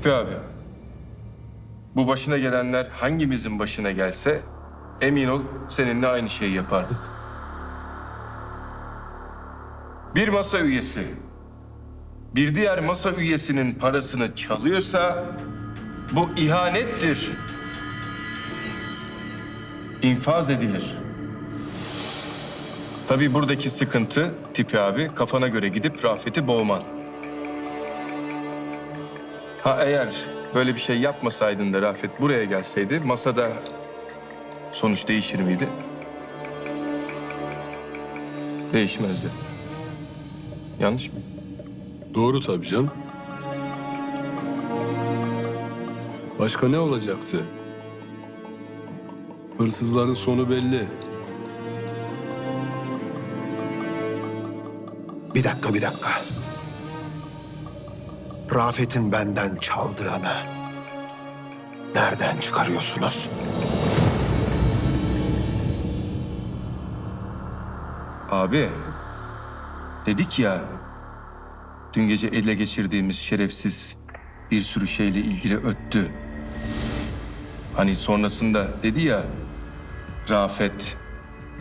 Tipi abi. Bu başına gelenler hangimizin başına gelse emin ol seninle aynı şeyi yapardık. Bir masa üyesi bir diğer masa üyesinin parasını çalıyorsa bu ihanettir. İnfaz edilir. Tabii buradaki sıkıntı tipi abi kafana göre gidip Rafet'i boğman. Ha eğer böyle bir şey yapmasaydın da Rafet buraya gelseydi masada sonuç değişir miydi? Değişmezdi. Yanlış mı? Doğru tabii canım. Başka ne olacaktı? Hırsızların sonu belli. Bir dakika, bir dakika. Rafet'in benden çaldığını nereden çıkarıyorsunuz? Abi, dedik ya, dün gece ele geçirdiğimiz şerefsiz bir sürü şeyle ilgili öttü. Hani sonrasında dedi ya, Rafet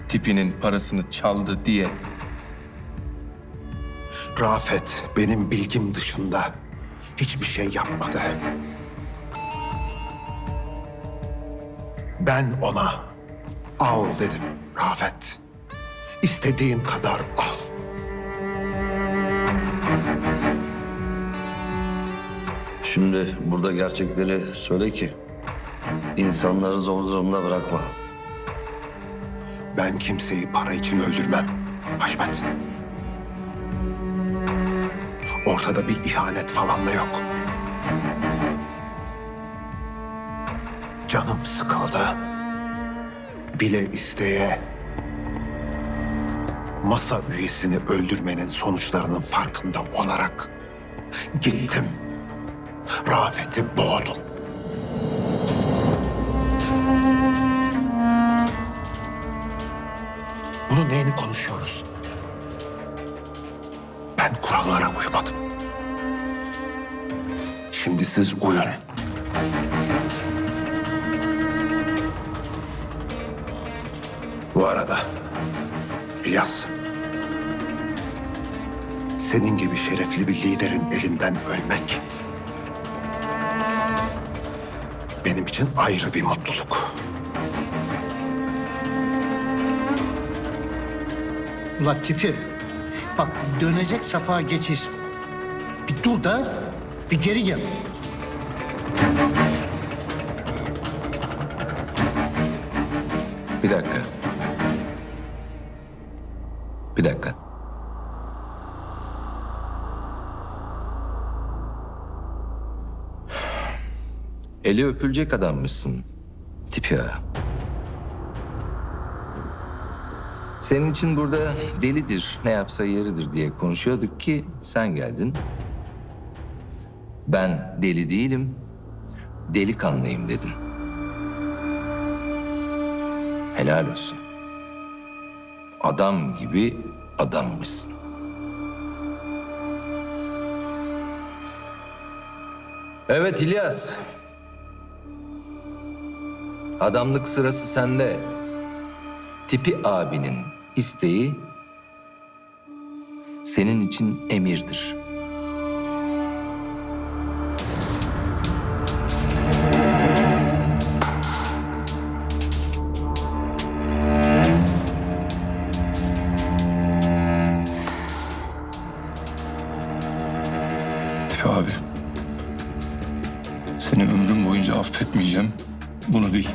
tipinin parasını çaldı diye. Rafet benim bilgim dışında hiçbir şey yapmadı. Ben ona al dedim Rafet. İstediğin kadar al. Şimdi burada gerçekleri söyle ki insanları zor durumda bırakma. Ben kimseyi para için öldürmem Haşmet. Ortada bir ihanet falan da yok. Canım sıkıldı. Bile isteye masa üyesini öldürmenin sonuçlarının farkında olarak gittim. Rafet'i boğdum. Bunun neyini konuşuyoruz? Ben kurallara uymadım. Şimdi siz uyun. Bu arada İlyas, senin gibi şerefli bir liderin elinden ölmek benim için ayrı bir mutluluk. Ula tipi. Bak dönecek sapağa geçiş. Bir dur da bir geri gel. Bir dakika. Bir dakika. Eli öpülecek adammışsın. Tipi ha. Senin için burada delidir, ne yapsa yeridir diye konuşuyorduk ki sen geldin. Ben deli değilim, delikanlıyım dedin. Helal olsun. Adam gibi adammışsın. Evet İlyas. Adamlık sırası sende. Tipi abinin isteği senin için emirdir. Abi, seni ömrüm boyunca affetmeyeceğim. Bunu bil.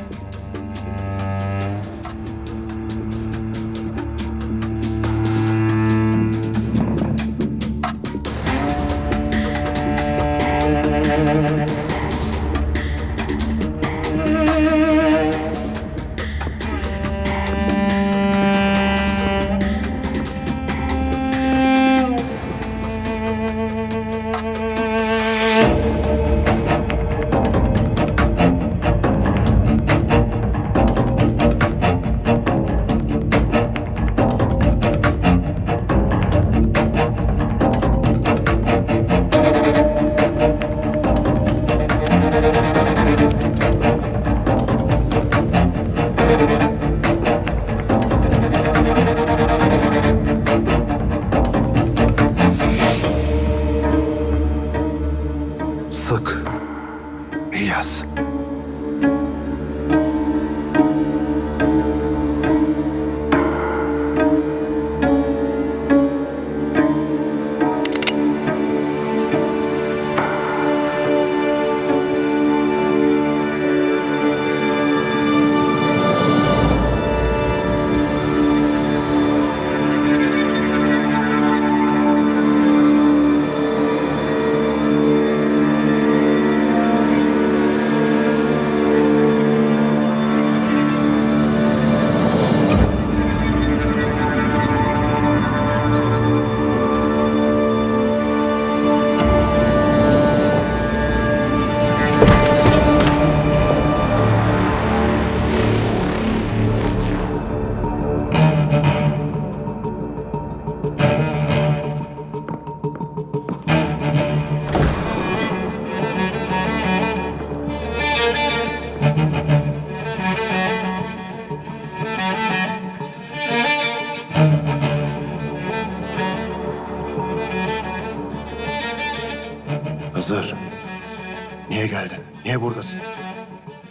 Niye geldin? Niye buradasın?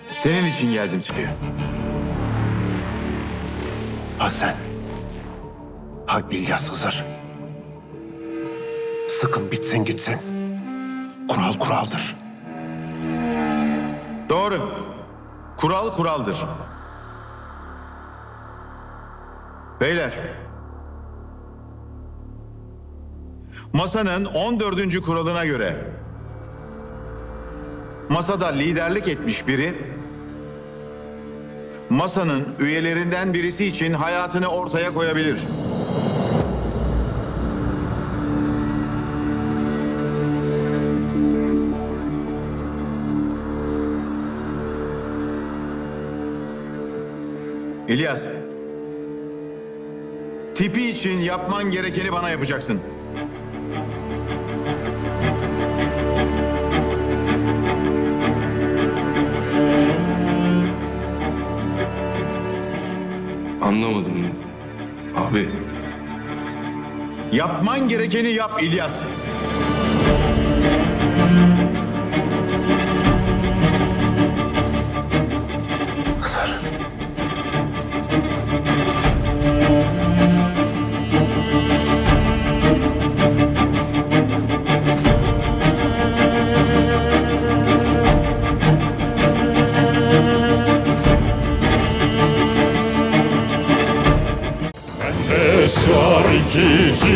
Senin için geldim Tipi. Ha sen. Ha İlyas Hızır. Sıkın bitsin gitsin. Kural kuraldır. Doğru. Kural kuraldır. Beyler. Masanın 14. kuralına göre masada liderlik etmiş biri masanın üyelerinden birisi için hayatını ortaya koyabilir. İlyas. Tipi için yapman gerekeni bana yapacaksın. Anlamadım. Abi Yapman gerekeni yap İlyas.